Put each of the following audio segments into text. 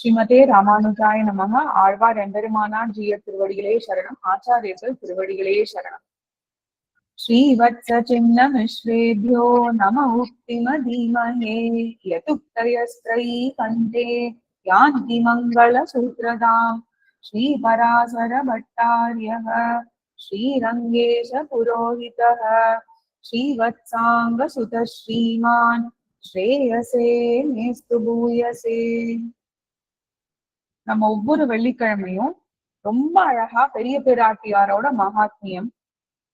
ஸ்ரீமதே ராமானுஜாய நமக ஆழ்வார் எம்பெருமானார் ஜீய திருவடிகளே சரணம் ஆச்சாரியர்கள் திருவடிகளே சரணம் ஸ்ரீவத்ஸ சின்ன மிஸ்ரேபியோ நம உக்திமதீமஹே யதுக்தயஸ்திரை கண்டே யாந்தி மங்கள சூத்ரதாம் ஸ்ரீபராசர பட்டாரியः श्रीरङ्गेश पुरोहितः श्रीवत्साङ्गसुत श्रीमान् ஸ்ரேயசே மேஸ்து பூயசே நம்ம ஒவ்வொரு வெள்ளிக்கிழமையும் ரொம்ப அழகா பெரிய பிராட்டியாரோட மகாத்மியம்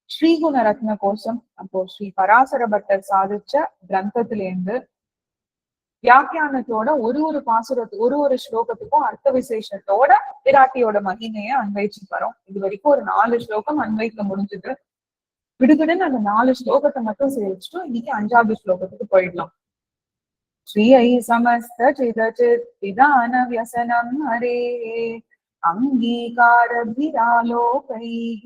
ஸ்ரீகுண ரத்ன கோஷம் அப்போ ஸ்ரீ பராசர பட்டர் சாதிச்ச கிரந்தத்திலேருந்து வியாக்கியானத்தோட ஒரு ஒரு பாசுரத்து ஒரு ஒரு ஸ்லோகத்துக்கும் அர்த்த விசேஷத்தோட பிராட்டியோட மகிமையை அன்வைச்சு வரோம் இது வரைக்கும் ஒரு நாலு ஸ்லோகம் அன்வைக்க முடிஞ்சது. விடுதுடன் அந்த நாலு ஸ்லோகத்தை மட்டும் சேவிச்சுட்டு இன்னைக்கு அஞ்சாவது ஸ்லோகத்துக்கு போயிடலாம். श्रियै समस्तचिदचित् विधान व्यसनं हरेः अङ्गीकारभिरालोकैः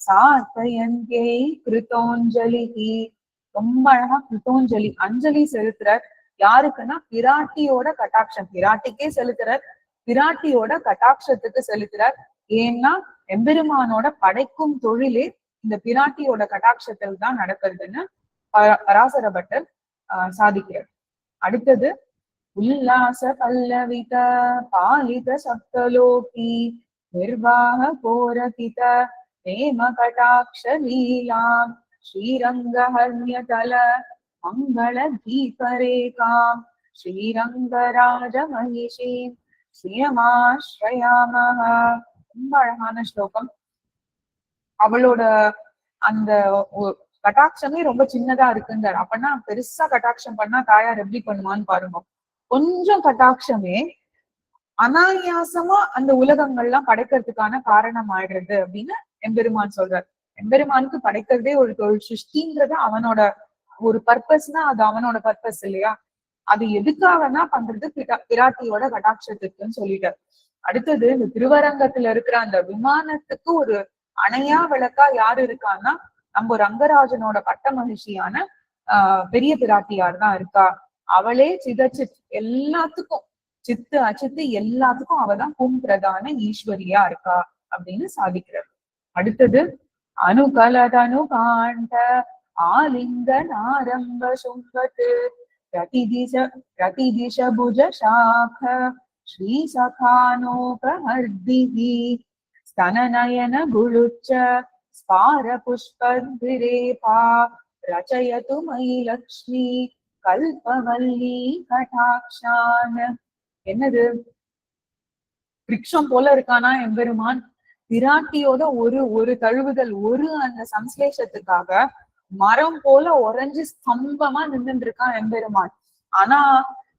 சாத்தயந்தே கிருத்தோஞ்சலிஹி ரொம்ப அழகா கிருத்தோஞ்சலி அஞ்சலி செலுத்துறார் யாருக்குன்னா பிராட்டியோட கட்டாட்சம் பிராட்டிக்கே செலுத்துறார் பிராட்டியோட கட்டாட்சத்துக்கு செலுத்துறார் ஏன்னா எம்பெருமானோட படைக்கும் தொழிலே இந்த பிராட்டியோட கட்டாட்சத்தில் தான் நடக்கிறதுன்னு ப- பராசர பட்டர் ஆஹ் சாதிக்கிறார் அடுத்தது உல்லாச பல்லவித பாலித சப்தலோகி நிர்வாக கோரகித நேம கடாட்ச லீலாம் ஸ்ரீரங்கஹர்ணியதல மங்கள தீபரேகாம் ஸ்ரீரங்கராஜ மகிஷீம் ஸ்ரீயமாஸ்ரயாமஹ ரொம்ப அழகான ஸ்லோகம். அவளோட அந்த கட்டாட்சமே ரொம்ப சின்னதா இருக்குங்கிறார். அப்பனா பெருசா கட்டாட்சம் பண்ணா தாயார் எப்படி பண்ணுவான்னு பாருங்க. கொஞ்சம் கட்டாட்சமே அனாயாசமா அந்த உலகங்கள்லாம் படைக்கிறதுக்கான காரணம் ஆயிடுறது அப்படின்னு எம்பெருமான் சொல்றார். எம்பெருமானுக்கு படைக்கிறதே ஒரு தொழில் சிருஷ்டின்றது அவனோட ஒரு பர்பஸ்னா அது அவனோட பர்பஸ் இல்லையா? அது எதுக்காகனா பண்றது பிராட்டியோட கடாட்சத்துக்குன்னு சொல்லிட்டார். அடுத்தது இந்த திருவரங்கத்துல இருக்கிற அந்த விமானத்துக்கு ஒரு அணையா விளக்கா யாரு இருக்கான்னா நம்ம ரங்கராஜனோட பட்ட மகிழ்ச்சியான ஆஹ் பெரிய பிராட்டியார் தான் இருக்கா அவளே சிதச்சித் எல்லாத்துக்கும் சித்து அச்சித்து எல்லாத்துக்கும் அவதான் கும் பிரதான ஈஸ்வரியா இருக்கா அப்படின்னு சாதிக்கிறார் அடுத்தது அனுகலதனு காண்ட ஆலிங்கன் ஆரம்ப சுங்கத்து பிரதிதிச பிரதிதிஷ புஜ சாக ஸ்ரீ சகானோபஹர்திஹி स्तननयन गुळुच्च स्पार पुष्पद्भिरेपा रचयतु मयि लक्ष्मी கல்பவல்லி கடாட்சான் என்னது விருட்சம் போல இருக்கானா எம்பெருமான் பிராட்டியோட ஒரு ஒரு தழுவுதல் ஒரு அந்த சம்ஸ்லேஷத்துக்காக மரம் போல உறைஞ்சு ஸ்தம்பமா நின்னுட்டு இருக்கான் எம்பெருமான் ஆனா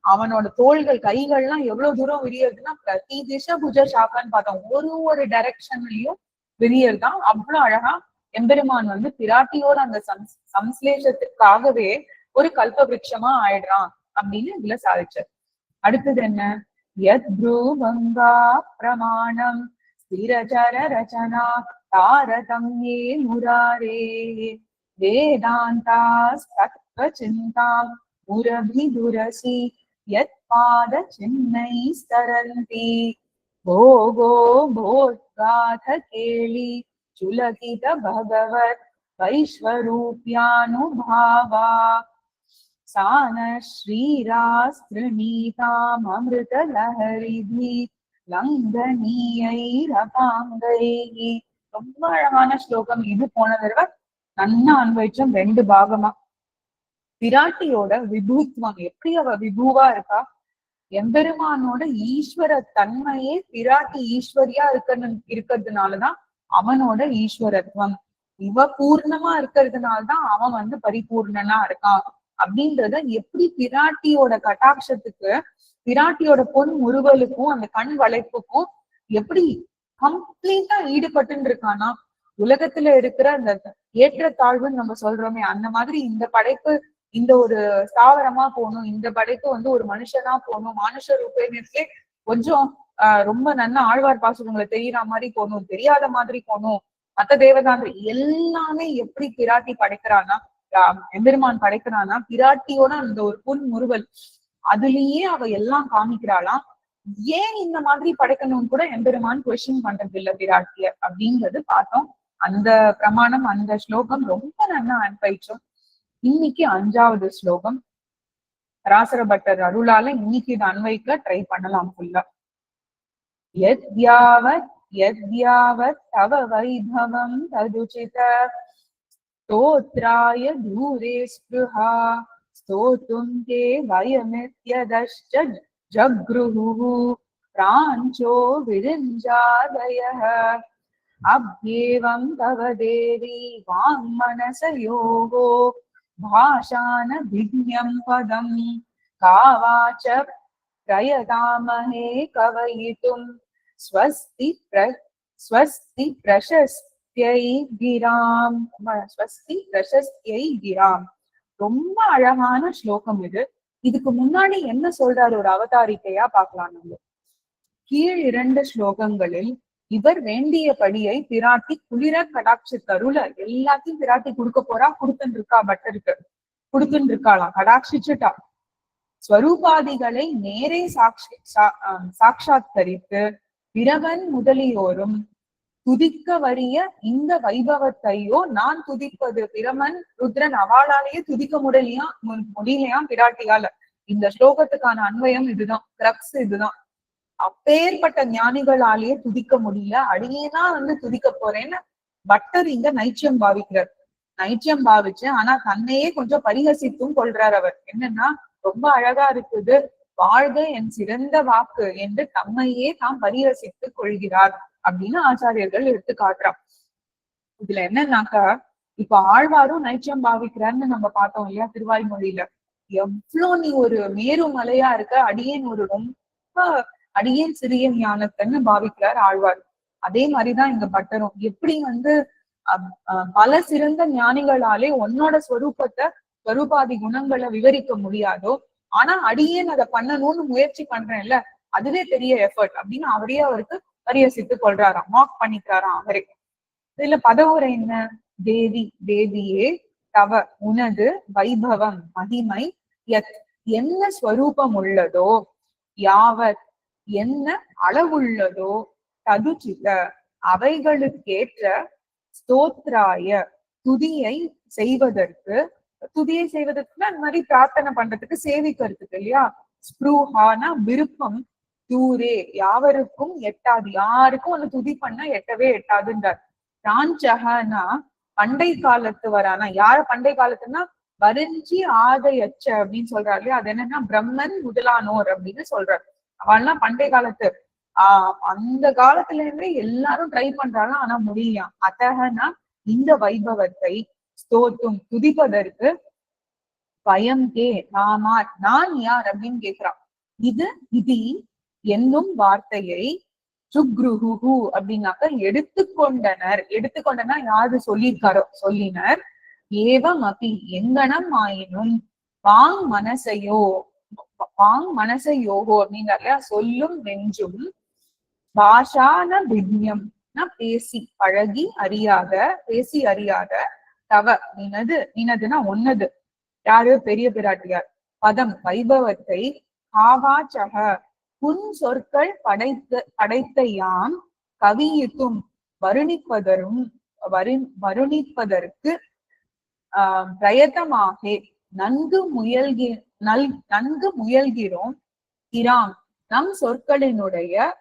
அவனோட தோள்கள் கைகள்லாம் எவ்வளவு தூரம் விரியறதுன்னா பிரதி திசை புஜ சாக்கான்னு பார்த்தோம் ஒரு ஒரு டைரக்ஷன்லயும் விரியர்தான் அவ்வளவு அழகா எம்பெருமான் வந்து பிராட்டியோட அந்த சம்ஸ் சம்ஸ்லேஷத்துக்காகவே ஒரு கல்ப விருட்சமா ஆயிடுறான் அப்படின்னு இதுல சாதிச்சார். அடுத்தது என்ன? யத் ப்ரூவங்கா பிரமாணம். ஸ்திரச்சர ரச்சனா தாரதம்யே முராரே வேதாந்தா சத்வ சிந்தாம் முரபிதுரசி யத் பாத சின்னை ஸ்தரந்தி भोगो भोगाथ केळि चुलकित भगवत् वैश्वरूप्यानुभावा सा न श्रीरास्तृणीताममृतलहरिभिः லங்கனீயைரபாங்கைः ரொம்ப அழகான ஸ்லோகம் இது போன தடவை நன்னா அன்வைச்சோம் ரெண்டு பாகமா பிராட்டியோட விபூத்வம் எப்படி அவ விபூவா இருக்கா எம்பெருமானோட ஈஸ்வர தன்மையே பிராட்டி ஈஸ்வரியா இருக்கணும் இருக்கிறதுனாலதான் அவனோட ஈஸ்வரத்துவம். இவ பூர்ணமா இருக்கிறதுனாலதான் அவன் வந்து பரிபூர்ணனா இருக்கான். அப்படின்றத எப்படி பிராட்டியோட கட்டாட்சத்துக்கு பிராட்டியோட பொன் முறுவலுக்கும் அந்த கண் வளைப்புக்கும் எப்படி கம்ப்ளீட்டா ஈடுபட்டு இருக்கானா? உலகத்துல இருக்கிற அந்த ஏற்றத்தாழ்வுன்னு நம்ம சொல்றோமே அந்த மாதிரி இந்த படைப்பு இந்த ஒரு ஸ்தாவரமா போகணும் இந்த படைப்பு வந்து ஒரு மனுஷனா போகணும் மனுஷ ரூபேனே கொஞ்சம் ஆஹ் ரொம்ப நல்ல ஆழ்வார் பாசுரங்களை தெரியற மாதிரி போகணும் தெரியாத மாதிரி போகணும் மத்த தேவதாந்திரி எல்லாமே எப்படி பிராட்டி படைக்கிறானா எம்பெருமான் படைக்கிறானா பிராட்டியோட அந்த ஒரு புன்முறுவல் அதுலயே அவ எல்லாம் காமிக்கிறாளாம் ஏன் இந்த மாதிரி படைக்கணும்னு கூட எம்பெருமான் கொஸ்டின் பண்றது இல்ல பிராட்டிய அப்படிங்கிறது பார்த்தோம். அந்த பிரமாணம் அந்த ஸ்லோகம் ரொம்ப நல்லா அன்பயிற்றும் இன்னைக்கு அஞ்சாவது ஸ்லோகம் ராசர பட்டர் அருளால இன்னைக்கு இது அன்வைக்க ட்ரை பண்ணலாம் ஃபுல்லா யத்யாவத் யத்யாவத் தவ வைபவம் ததுச்சித स्तोत्राय दूरे स्पृहा स्तोतुं ते वयमित्यदश्च जगृहुः प्राञ्चो विरिञ्जादयः अभ्येवं तव देवी वाङ्मनसयोः भाषानभिज्ञं पदं का वाच प्रयतामहे कवयितुं स्वस्ति प्र स्वस्ति प्रशस्त्यै गिराम् ஸ்வஸ்தி பிரசஸ்தியை கிராம் ரொம்ப அழகான ஸ்லோகம் இது இதுக்கு முன்னாடி என்ன சொல்றாரு ஒரு அவதாரிக்கையா பார்க்கலாம் நம்ம கீழ் இரண்டு ஸ்லோகங்களில் இவர் வேண்டியபடியை பிராட்டி குளிர கடாட்சி தருல எல்லாத்தையும் பிராட்டி கொடுக்க போறா கொடுத்துன்னு இருக்கா பட்டருக்கு. கொடுத்துன்னு இருக்காளாம் கடாட்சிச்சுட்டா. ஸ்வரூபாதிகளை நேரே சாட்சி சா- ஆஹ் பிரவன் முதலியோரும் துதிக்க வரிய இந்த வைபவத்தையோ நான் துதிப்பது பிரமன் ருத்ரன் அவளாலேயே துதிக்க முடியலையா முடியலையாம் பிராட்டியால. இந்த ஸ்லோகத்துக்கான அன்வயம் இதுதான் கிரக்ஸ் இதுதான். அப்பேற்பட்ட ஞானிகளாலேயே துதிக்க முடியல. அடியேனா வந்து துதிக்க போறேன்னு பட்டர் இங்க நைச்சியம் பாவிக்கிறார். நைச்சியம் பாவிச்சு ஆனா தன்னையே கொஞ்சம் பரிகசித்தும் கொள்றார் அவர். என்னன்னா ரொம்ப அழகா இருக்குது. வாழ்க என் சிறந்த வாக்கு என்று தம்மையே தாம் பரிகசித்து கொள்கிறார் அப்படின்னு ஆச்சாரியர்கள் எடுத்து காட்டுறான். இதுல என்னன்னாக்கா இப்ப ஆழ்வாரும் நைச்சியம் பாவிக்கிறார்னு நம்ம பார்த்தோம் இல்லையா திருவாய்மொழியில. எவ்வளவு நீ ஒரு மேரு மலையா இருக்க அடியேன் ஒரு ரொம்ப அடியேன் சிறிய ஞானத்தன்னு பாவிக்கிறார் ஆழ்வார். அதே மாதிரிதான் இங்க பட்டரும். எப்படி வந்து அஹ், அஹ், பல சிறந்த ஞானிகளாலே உன்னோட ஸ்வரூபத்தை ஸ்வரூபாதி குணங்களை விவரிக்க முடியாதோ ஆனா அடியேன் அதை பண்ணணும்னு முயற்சி பண்றேன்ல அதுவே பெரிய எஃபர்ட் அப்படின்னு அவரே அவருக்கு பரியசித்து கொள்றாராம். மாக் பண்ணிக்கிறாராம் அவரே. இதுல பதவுரை என்ன? தேவி தேவியே தவ உனது வைபவம் மகிமை எத் என்ன ஸ்வரூபம் உள்ளதோ யாவத் என்ன அளவுள்ளதோ ததுச்சித அவைகளுக்கேற்ற ஸ்தோத்ராய துதியை செய்வதற்கு துதியை செய்வதற்கு அந்த மாதிரி பிரார்த்தனை பண்றதுக்கு சேவிக்கிறதுக்கு இல்லையா? ஸ்ப்ரூஹானா விருப்பம் தூரே யாவருக்கும் எட்டாது யாருக்கும் ஒண்ணு துதி பண்ணா எட்டவே எட்டாதுன்றார். ராஞ்சகனா பண்டை காலத்து வரானா? யார பண்டை காலத்துன்னா வரிஞ்சி ஆதையச்ச அப்படின்னு சொல்றாரு இல்லையா? அது என்னன்னா பிரம்மன் முதலானோர் அப்படின்னு சொல்றாரு. அவள்லாம் பண்டைய காலத்து. ஆஹ் அந்த காலத்துல இருந்தே எல்லாரும் ட்ரை பண்றாங்க ஆனா முடியலையாம் அத்தகனா இந்த வைபவத்தை ஸ்தோத்தும் துதிப்பதற்கு பயம் கே நாமார் நான் யார் அப்படின்னு கேக்குறான் இது இது என்னும் வார்த்தையை சுக்ருஹு அப்படின்னாக்க எடுத்துக்கொண்டனர். எடுத்துக்கொண்டனா யாரு சொல்லியிருக்காரோ? சொல்லினர். ஏவம் அபி எங்கனம் ஆயினும் வாங் மனசையோ வாங் மனசையோகோ அப்படின்னால சொல்லும் நெஞ்சும் பாஷான விக்ஞம் பேசி பழகி அறியாத பேசி அறியாத தவ. நினது நினதுனா ஒன்னது யாரு? பெரிய பிராட்டியார். பதம் வைபவத்தை காவாச்சக புன் சொற்கள் படைத்த படைத்த யாம் கவியித்தும் வருணிப்பதரும் வரு வருணிப்பதற்கு ஆஹ் பிரயத்தமாக. நன்கு முயல்கி நல் நன்கு முயல்கிறோம். இராம் நம் சொற்களினுடைய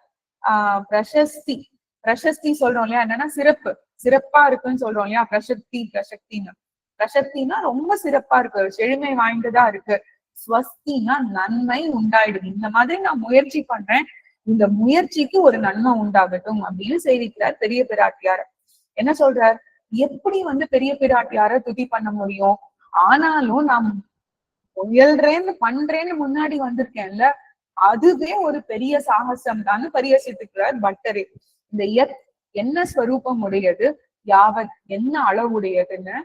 ஆஹ் பிரசஸ்தி பிரசஸ்தி சொல்றோம் இல்லையா? என்னன்னா சிறப்பு. சிறப்பா இருக்குன்னு சொல்றோம் இல்லையா? பிரசக்தி பிரசக்தின்னு. பிரசக்தினா ரொம்ப சிறப்பா இருக்கு. செழுமை வாய்ந்ததா இருக்கு. ஸ்வஸ்தினா நன்மை உண்டாயிடுது. இந்த மாதிரி நான் முயற்சி பண்றேன். இந்த முயற்சிக்கு ஒரு நன்மை உண்டாகட்டும் அப்படின்னு செய்திக்கிறார் பெரிய பிராட்டியார. என்ன சொல்றார்? எப்படி வந்து பெரிய பிராட்டியார துதி பண்ண முடியும்? ஆனாலும் நாம் முயல்றேன்னு பண்றேன்னு முன்னாடி வந்திருக்கேன்ல அதுவே ஒரு பெரிய சாகசம் தான் பரிகசித்துக்கிறார் பட்டரே. இந்த எத் என்ன ஸ்வரூபம் உடையது யாவத் என்ன அளவுடையதுன்னு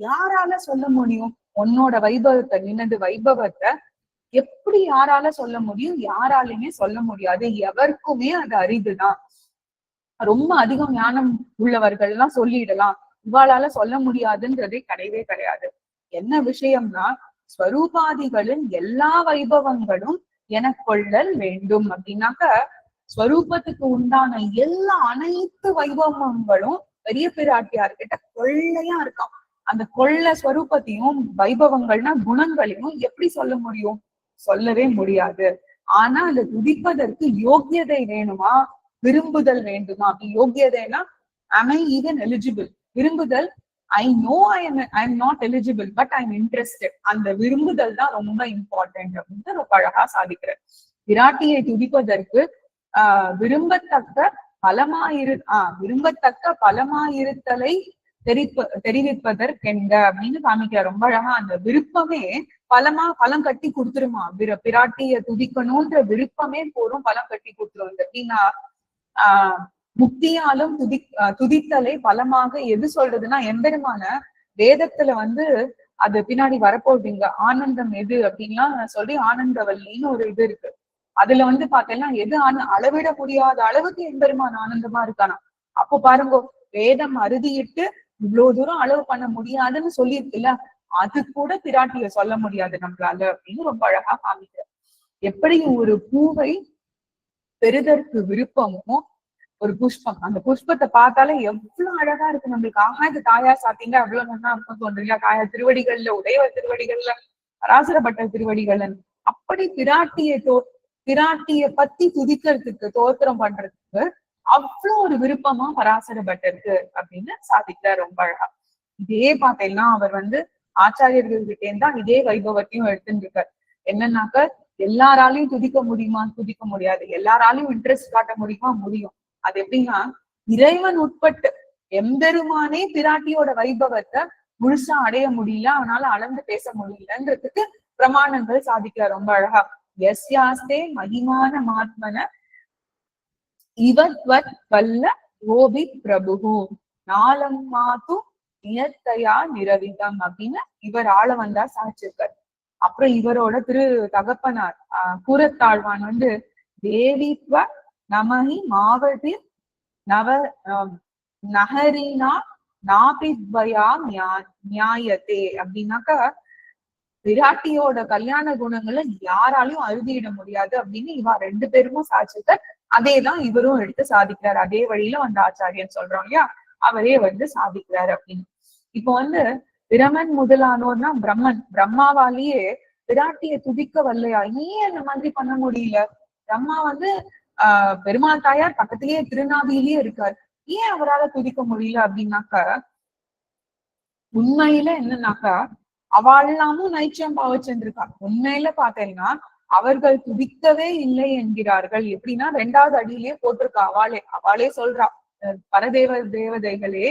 யாரால சொல்ல முடியும்? உன்னோட வைபவத்தை நினது வைபவத்தை எப்படி யாரால சொல்ல முடியும்? யாராலையுமே சொல்ல முடியாது. எவருக்குமே அது அரிதுதான். ரொம்ப அதிகம் ஞானம் உள்ளவர்கள் எல்லாம் சொல்லிடலாம். இவாளால சொல்ல முடியாதுன்றதே கிடையவே கிடையாது. என்ன விஷயம்னா ஸ்வரூபாதிகளின் எல்லா வைபவங்களும் என கொள்ளல் வேண்டும் அப்படின்னாக்க ஸ்வரூபத்துக்கு உண்டான எல்லா அனைத்து வைபவங்களும் பெரிய பிராட்டியார் கிட்ட கொள்ளையா இருக்கான் அந்த கொள்ள ஸ்வரூபத்தையும் வைபவங்கள்னா குணங்களையும் எப்படி சொல்ல முடியும்? சொல்லவே முடியாது. ஆனா அதை துதிப்பதற்கு யோக்கியதை வேணுமா? விரும்புதல் வேண்டுமா? அப்படி யோக்கியதைனா அமை I eligible விரும்புதல் I know I am I am not eligible but I am interested அந்த விரும்புதல் தான் ரொம்ப இம்பார்ட்டன்ட் அப்படின்னு ரொம்ப அழகா சாதிக்கிறேன். விராட்டியை துதிப்பதற்கு ஆஹ் விரும்பத்தக்க பலமாயிரு ஆஹ் விரும்பத்தக்க பலமாயிருத்தலை தெரிப்ப தெரிவிப்பதற்கென்க அப்படின்னு காமிக்கிறார். ரொம்ப அழகா அந்த விருப்பமே பலமா பலம் கட்டி கொடுத்துருமா? விர பிராட்டிய துதிக்கணும்ன்ற விருப்பமே போரும் பலம் கட்டி கொடுத்துரும். எப்படின்னா ஆஹ் முக்தியாலும் துதி துதித்தலை பலமாக எது சொல்றதுன்னா எம்பெருமான வேதத்துல வந்து அது பின்னாடி வரப்போகுதுங்க. ஆனந்தம் எது அப்படின்லாம் சொல்லி ஆனந்தவல்லின்னு ஒரு இது இருக்கு. அதுல வந்து பாத்தீங்கன்னா எது ஆன அளவிட முடியாத அளவுக்கு எம்பெருமான் ஆனந்தமா இருக்கானா? அப்போ பாருங்க வேதம் அறுதியிட்டு இவ்வளவு தூரம் அளவு பண்ண முடியாதுன்னு சொல்லியிருக்குல்ல அது கூட பிராட்டிய சொல்ல முடியாது நம்மளால அப்படின்னு ரொம்ப அழகா காமிக்கிறார். எப்படி ஒரு பூவை பெறுதற்கு விருப்பமோ ஒரு புஷ்பம். அந்த புஷ்பத்தை பார்த்தாலே எவ்வளவு அழகா இருக்கு நம்மளுக்கு. ஆஹா இது தாயா சாத்தீங்க. அவ்வளவு நல்லா இருக்கும் தோன்றீங்களா? தாயா திருவடிகள்ல உதயவர் திருவடிகள்ல பராசரப்பட்ட திருவடிகள்ல. அப்படி பிராட்டியை தோ பிராட்டிய பத்தி துதிக்கிறதுக்கு தோத்திரம் பண்றதுக்கு அவ்வளவு ஒரு விருப்பமா பராசர பட்டருக்கு அப்படின்னு சாதிக்கிறார் ரொம்ப அழகா. இதே பார்த்தீங்கன்னா அவர் வந்து ஆச்சாரியர்கள் கிட்டே தான் இதே வைபவத்தையும் எடுத்துட்டு இருக்கார் என்னன்னாக்க எல்லாராலையும் துதிக்க முடியுமா? துதிக்க முடியாது. எல்லாராலையும் இன்ட்ரெஸ்ட் காட்ட முடியுமா? முடியும். அது எப்படின்னா இறைவன் உட்பட்டு எம்பெருமானே பிராட்டியோட வைபவத்தை முழுசா அடைய முடியல அவனால அளந்து பேச முடியலன்றதுக்கு பிரமாணங்கள் சாதிக்கிற ரொம்ப அழகா. எஸ்யாஸ்தே மகிமான மாத்மன இவத்வத் வல்ல கோபி பிரபு நாலம் மாத்து நியத்தையா நிரவிதம் அப்படின்னு இவர் ஆள வந்தா சாச்சிருக்கார் அப்புறம் இவரோட திரு தகப்பனார் ஆஹ் கூரத்தாழ்வான் வந்து தேவித்வ நமகி மாவதி நவ நகரினா நாபித்வயா நியாயத்தே அப்படின்னாக்கா விராட்டியோட கல்யாண குணங்களை யாராலையும் அறுதியிட முடியாது அப்படின்னு இவா ரெண்டு பேருமும் சாட்சித்த அதேதான் இவரும் எடுத்து சாதிக்கிறார். அதே வழியில வந்து ஆச்சாரியன் சொல்றோம் இல்லையா? அவரே வந்து சாதிக்கிறார் அப்படின்னு. இப்போ வந்து பிரமன் முதலானோர்னா பிரம்மன். பிரம்மாவாலேயே விராட்டிய துதிக்க வரலையா? ஏன் அந்த மாதிரி பண்ண முடியல? பிரம்மா வந்து ஆஹ் பெருமாள் தாயார் பக்கத்திலேயே திருநாவிலேயே இருக்கார். ஏன் அவரால் துதிக்க முடியல அப்படின்னாக்கா உண்மையில என்னன்னாக்கா அவள்லாமும் நைச்சியம் பாவச்சந்திருக்கா உண்மையில பாத்தீங்கன்னா அவர்கள் துதிக்கவே இல்லை என்கிறார்கள். எப்படின்னா ரெண்டாவது அடியிலேயே போட்டிருக்கா அவளே. அவளே சொல்றா பரதேவ தேவதைகளே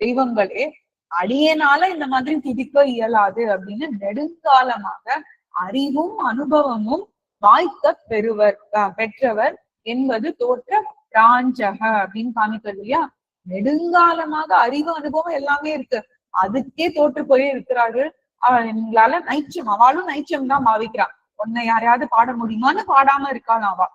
தெய்வங்களே அடியனால இந்த மாதிரி துதிக்க இயலாது அப்படின்னு நெடுங்காலமாக அறிவும் அனுபவமும் வாய்க்க பெறுவர் பெற்றவர் என்பது தோற்ற பிராஞ்சக அப்படின்னு காமிக்கிறது இல்லையா? நெடுங்காலமாக அறிவு அனுபவம் எல்லாமே இருக்கு. அதுக்கே தோற்று போய் இருக்கிறார்கள். எங்களால நைச்சம் அவளும் நைச்சம் தான் பாவிக்கிறான் உன்னை யாரையாவது பாட முடியுமான்னு பாடாம இருக்காள் அவா.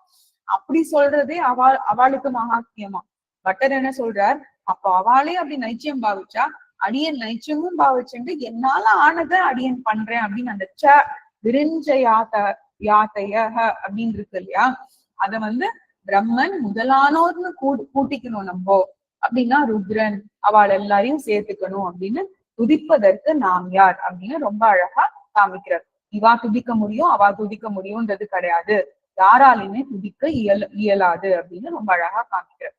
அப்படி சொல்றதே அவள் அவளுக்கு மகாத்மியமா பட்டர் என்ன சொல்றார்? அப்ப அவளே அப்படி நைச்சியம் பாவிச்சா அடியன் நைச்சமும் பாவிச்சுட்டு என்னால ஆனதை அடியன் பண்றேன் அப்படின்னு அந்த ச விரிஞ்ச யாத்த யாத்தைய அப்படின்னு இருக்கு இல்லையா? அத வந்து பிரம்மன் முதலானோர்னு கூ கூட்டிக்கணும் நம்ம. அப்படின்னா ருத்ரன் அவள் எல்லாரையும் சேர்த்துக்கணும் அப்படின்னு துதிப்பதற்கு நாம் யார் அப்படின்னு ரொம்ப அழகா காமிக்கிறார். இவா துதிக்க முடியும் அவா துதிக்க முடியும்ன்றது கிடையாது. யாராலையுமே துதிக்க இயல் இயலாது அப்படின்னு ரொம்ப அழகா காமிக்கிறார்.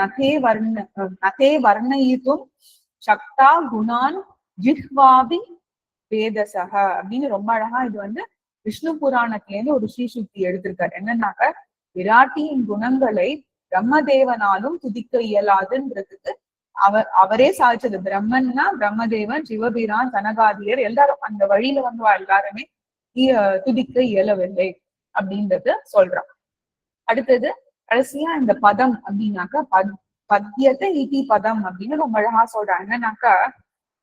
நகே வர்ண நகே வர்ணயித்தும் சக்தா குணான் ஜிஹ்வாபி வேதசக அப்படின்னு ரொம்ப அழகா இது வந்து விஷ்ணு புராணத்துல இருந்து ஒரு ஸ்ரீசுக்தி எடுத்திருக்காரு. என்னன்னாக்க விராட்டியின் குணங்களை பிரம்மதேவனாலும் துதிக்க இயலாதுன்றதுக்கு அவர் அவரே சாதிச்சது பிரம்மன்னா பிரம்மதேவன் சிவபிரான் கனகாதியர் எல்லாரும் அந்த வழியில வந்து எல்லாருமே துதிக்க இயலவில்லை அப்படின்றது சொல்றான் அடுத்தது கடைசியா இந்த பதம் அப்படின்னாக்கா பத் பத்தியத்தை ஈட்டி பதம் அப்படின்னு ரொம்ப அழகா சொல்றாங்க. என்னன்னாக்கா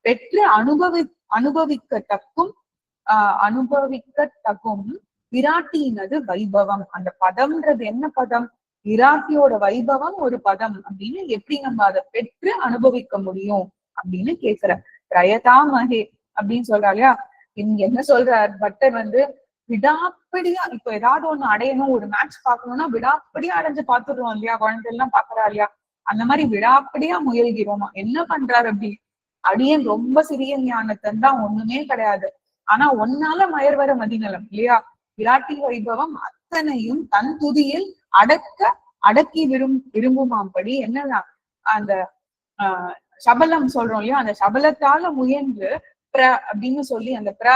பெற்று அனுபவி அனுபவிக்கத்தக்கும் ஆஹ் அனுபவிக்கத்தக்கும் விராட்டினது வைபவம். அந்த பதம்ன்றது என்ன பதம்? விராட்டியோட வைபவம் ஒரு பதம் அப்படின்னு எப்படி நம்ம அதை பெற்று அனுபவிக்க முடியும் அப்படின்னு கேக்குற பிரயதா மகே அப்படின்னு சொல்றா இல்லையா? இங்க என்ன சொல்றார்? பட்டர் வந்து விடாப்பிடியா இப்ப ஏதாவது ஒண்ணு அடையணும் ஒரு மேட்ச் பாக்கணும்னா விடாப்பிடியா அடைஞ்சு பாத்துடுறோம் இல்லையா? குழந்தை எல்லாம் பாக்குறா இல்லையா? அந்த மாதிரி விடாப்பிடியா முயல்கிறோமா? என்ன பண்றாரு அப்படி? அடியன் ரொம்ப சிறிய ஞானத்தன் தான் ஒண்ணுமே கிடையாது. ஆனா ஒன்னால மயர்வர மதிநலம் இல்லையா? விராட்டி வைபவம் அத்தனையும் தன் துதியில் அடக்க அடக்கி விரும் விரும்புமாம்படி என்ன அந்த ஆஹ் சபலம் சொல்றோம் இல்லையா? அந்த சபலத்தால முயன்று பிர அப்படின்னு சொல்லி அந்த பிர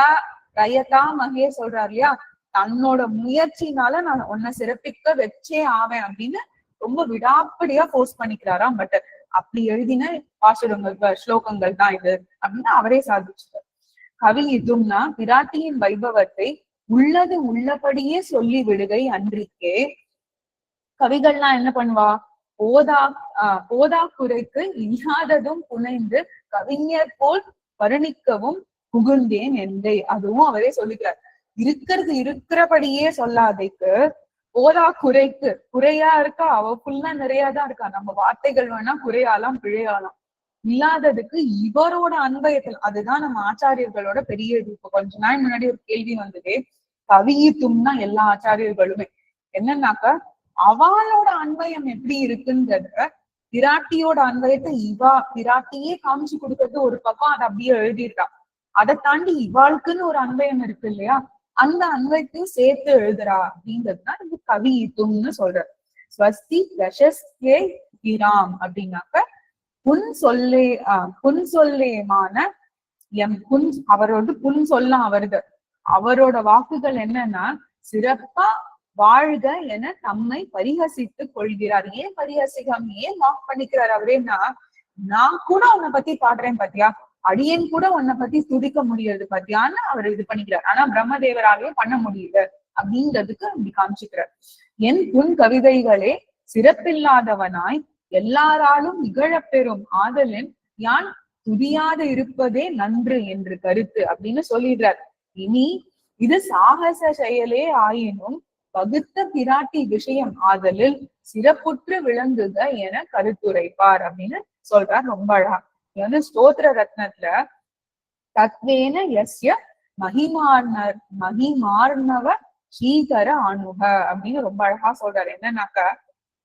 ரயதா மகே சொல்றாரு இல்லையா? தன்னோட முயற்சினால நான் உன்னை சிறப்பிக்க வச்சே ஆவேன் அப்படின்னு ரொம்ப விடாப்படியா போஸ்ட் பண்ணிக்கிறாராம். பட் அப்படி எழுதின பாசுரங்கள் ஸ்லோகங்கள் தான் இது அப்படின்னு அவரே சாதிச்சார் கவி இதும்னா பிராட்டியின் வைபவத்தை உள்ளது உள்ளபடியே சொல்லி விடுகை அன்றிக்கே கவிகள்லாம் என்ன பண்ணுவா? போதா ஆஹ் போதா குறைக்கு இல்லாததும் புனைந்து கவிஞர் போல் வர்ணிக்கவும் புகுந்தேன் என்றே. அதுவும் அவரே சொல்லிக்கிறார். இருக்கிறது இருக்கிறபடியே சொல்லாதைக்கு. போதா குறைக்கு குறையா இருக்கா? அவ ஃபுல்லா நிறையாதான் இருக்கா. நம்ம வார்த்தைகள் வேணா குறையாலாம் பிழையாலாம். இல்லாததுக்கு இவரோட அன்பயத்தில் அதுதான் நம்ம ஆச்சாரியர்களோட பெரிய இது இப்ப கொஞ்ச நாள் முன்னாடி ஒரு கேள்வி வந்தது. கவியித்தும்னா எல்லா ஆச்சாரியர்களுமே. என்னன்னாக்க அவளோட அன்பயம் எப்படி இருக்குன்றத பிராட்டியோட அன்பயத்தை இவா பிராட்டியே காமிச்சு கொடுக்கறது ஒரு பக்கம் அதை அப்படியே எழுதிடுறா அதை தாண்டி இவாளுக்குன்னு ஒரு அன்பயம் இருக்கு இல்லையா? அந்த அன்பயத்தையும் சேர்த்து எழுதுறா அப்படின்றதுதான் இது கவியித்தும்னு சொல்ற. ஸ்வஸ்தி பிரசஸ்தே கிராம் அப்படின்னாக்க புன் சொல்லே ஆஹ் புன் சொல்லேமான எம் புன் அவர் வந்து புன் சொல்லம் அவருது. அவரோட வாக்குகள் என்னன்னா சிறப்பா வாழ்க என தம்மை பரிஹசித்து கொள்கிறார். ஏன் பரிகசிகம் ஏன் மார்க் பண்ணிக்கிறார் அவரேன்னா நான் கூட உன்னை பத்தி பாடுறேன் பாத்தியா? அடியேன் கூட உன்னை பத்தி துதிக்க முடியாது பாத்தியான்னு அவர் இது பண்ணிக்கிறார். ஆனா பிரம்மதேவராலேயே பண்ண முடியல அப்படிங்கிறதுக்கு அப்படி காமிச்சுக்கிறார். என் புன் கவிதைகளே சிறப்பில்லாதவனாய் எல்லாராலும் நிகழப்பெறும் ஆதலின் யான் துதியாது இருப்பதே நன்று என்று கருத்து அப்படின்னு சொல்லிடுறார். இனி இது சாகச செயலே ஆயினும் வகுத்த பிராட்டி விஷயம் ஆதலில் சிறப்புற்று விளங்குக என கருத்துரைப்பார் அப்படின்னு சொல்றார் ரொம்ப அழகா. இது வந்து ஸ்தோத்திர ரத்னத்துல தத்வேன எஸ்ய மகிமார்ணர் மகிமார்ணவ ஸ்ரீகர அணுக அப்படின்னு ரொம்ப அழகா சொல்றாரு. என்னன்னாக்க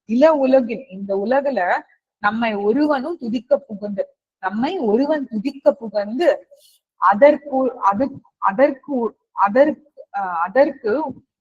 இள உலகில் இந்த உலகுல நம்மை ஒருவனும் துதிக்க புகுந்து நம்மை ஒருவன் துதிக்க புகந்து அதற்கு அது அதற்கு அதற்கு அதற்கு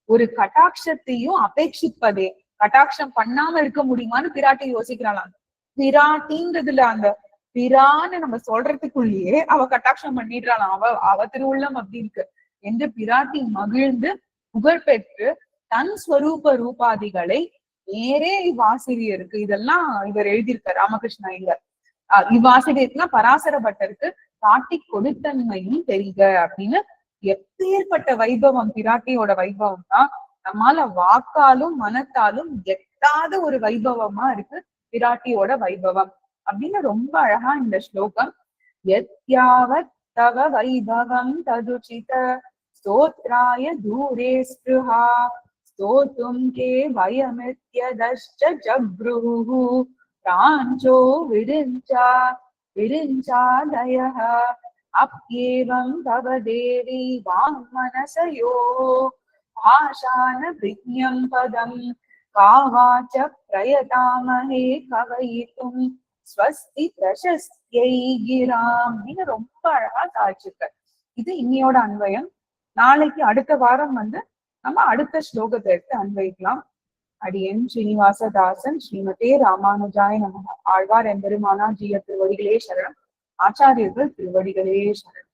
ஒரு கட்டாட்சத்தையும் அபேட்சிப்பதே. கட்டாட்சம் பண்ணாம இருக்க முடியுமான்னு பிராட்டி யோசிக்கிறாளாம். பிராட்டின்றதுல அந்த பிரான்னு நம்ம சொல்றதுக்குள்ளேயே அவ கட்டாட்சம் பண்ணிடுறாளாம். அவ அவ திருவுள்ளம் அப்படி இருக்கு. என்று பிராட்டி மகிழ்ந்து புகழ் பெற்று தன் ஸ்வரூப ரூபாதிகளை நேரே இவ்வாசிரியருக்கு இதெல்லாம் இவர் எழுதியிருக்கார் ராமகிருஷ்ண ஐயர். அஹ் இவ்வாசிரியருக்குன்னா பராசர பட்டருக்கு காட்டி கொடுத்தன்மையும் தெரிக அப்படின்னு எப்பேற்பட்ட வைபவம் பிராட்டியோட வைபவம்னா நம்மால வாக்காலும் மனத்தாலும் எட்டாத ஒரு வைபவமா இருக்கு பிராட்டியோட வைபவம். அப்படின்னு ரொம்ப அழகா இந்த ஸ்லோகம். எத்யாவத் தவ வைபவம் ததுச்சித. ஸ்தோத்ராய தூரே ஸ்பிருஹா. ஸ்தோதும் கே வயமித்யதஷ்ட ஜப்ருஹு. பிராஞ்சோ விருஞ்சா விருஞ்சாதய अप्येवम् तव देवी वाङ्मनसयो भाषानभिज्ञम् पदम् का वाच प्रयतामहे कवयितुम् ஸ்வஸ்தி பிரசஸ்தியை கிராம் அப்படின்னு ரொம்ப அழகா சாதிச்சிருக்க இது இன்னையோட அன்வயம் நாளைக்கு அடுத்த வாரம் வந்து நம்ம அடுத்த ஸ்லோகத்தை எடுத்து அன்வைக்கலாம் அடியன் ஸ்ரீனிவாசதாசன் ஸ்ரீமதே ராமானுஜாய நமக ஆழ்வார் எம்பெருமானா ஜீய திருவடிகளே சரணம் ஆச்சாரியர்கள் திருவடிகளே சரணம்